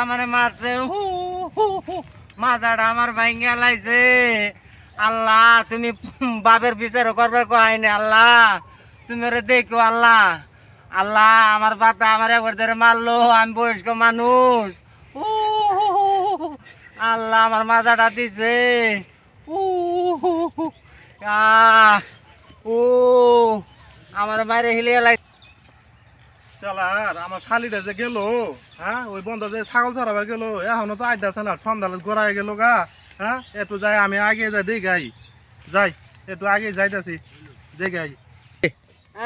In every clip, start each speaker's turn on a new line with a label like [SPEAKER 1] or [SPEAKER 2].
[SPEAKER 1] আমারে মারছে। হু হু হু। মাজাটা আমার ভাঙ্গা লাইছে। আল্লাহ তুমি বাপের বিচার করবার কহাইনি আল্লাহ। তুমি দেখো আল্লাহ। আল্লাহ আমার বাপটা আমার একবার ধরে মারলো আমি বয়স্ক মানুষ। হু। আল্লাহ আমার মাজাটা দিছে। আহ, ও আমার মায়ের হিলিয়ে লাইছে।
[SPEAKER 2] চালার আমার শালিটা যে গেল হ্যাঁ ওই বন্ধ যে ছাগল চড়াবার গেল এখনও তো আইতাছে না সন্ধ্যালে গড়াই গেল গা হ্যাঁ একটু যাই আমি আগে যাই দেখ গাই যাই একটু আগে যাইতাছি দেখ গাই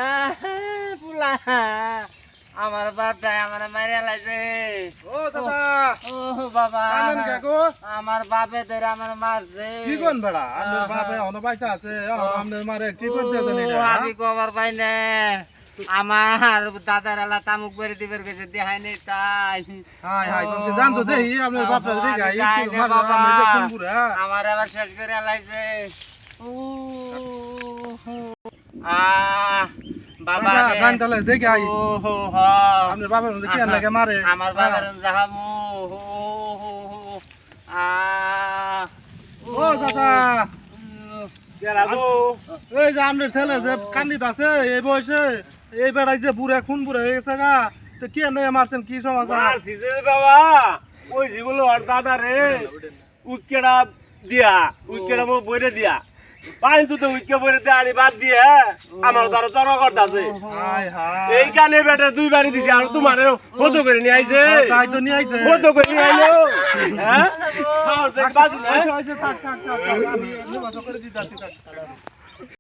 [SPEAKER 1] আহা, পুলা আমার বাপটাই আমার মারিয়া লাইছে।
[SPEAKER 2] ও
[SPEAKER 1] ও বাবা। আমার বাপে ধরে আমার মারছে।
[SPEAKER 2] কি কোন বেড়া? বাপে আছে মারে কি করতে হ্যাঁ?
[SPEAKER 1] আমি না। আমার দাদার আলা তামুক বেড়ে দিবার গেছে দেখাই নেই তাই।
[SPEAKER 2] হাই হাই তুমি জানতো দেখি আপনার বাপটা
[SPEAKER 1] আমি
[SPEAKER 2] দেখ গাই
[SPEAKER 1] যাই
[SPEAKER 2] একটু
[SPEAKER 1] না
[SPEAKER 2] মাঝে
[SPEAKER 1] বাবা।
[SPEAKER 2] আপনি যে কোন পুরা
[SPEAKER 1] আমার আবার শেষ করে বাবা হ।
[SPEAKER 2] আপনার মধ্যে কি লাগে মারে?
[SPEAKER 1] আমার বাবার জাহামু হো, হো, হো।
[SPEAKER 2] ও চাচা। এই যে আপনার ছেলে যে কান্দিত আছে এই বয়সে। এই বেড়াই যে বুড়া খুন বুড়া হয়ে গেছে গা। তো কি এনে মারছেন? কি সমাচার
[SPEAKER 3] বাবা ওই যেগুলো ওর দাদা রে উইকেটা দিয়া উইকেটা মো বইরে দিয়া। পাইন তো উইকে বইরে দিয়া আনি বাদ দিয়ে আমার তার তর
[SPEAKER 2] হাই হাই
[SPEAKER 3] এই কানে বেটা দুই বাড়ি দিছে আর তোমার হতো করে নিয়ে আইছে।
[SPEAKER 2] তাই তো নিয়ে আইছে।
[SPEAKER 3] হতো করে নিয়ে আইলো। হ্যাঁ? বাজি না
[SPEAKER 2] আচ্ছা, আচ্ছা, থাক, থাক, থাক, আমি করে দিতাছি, থাক।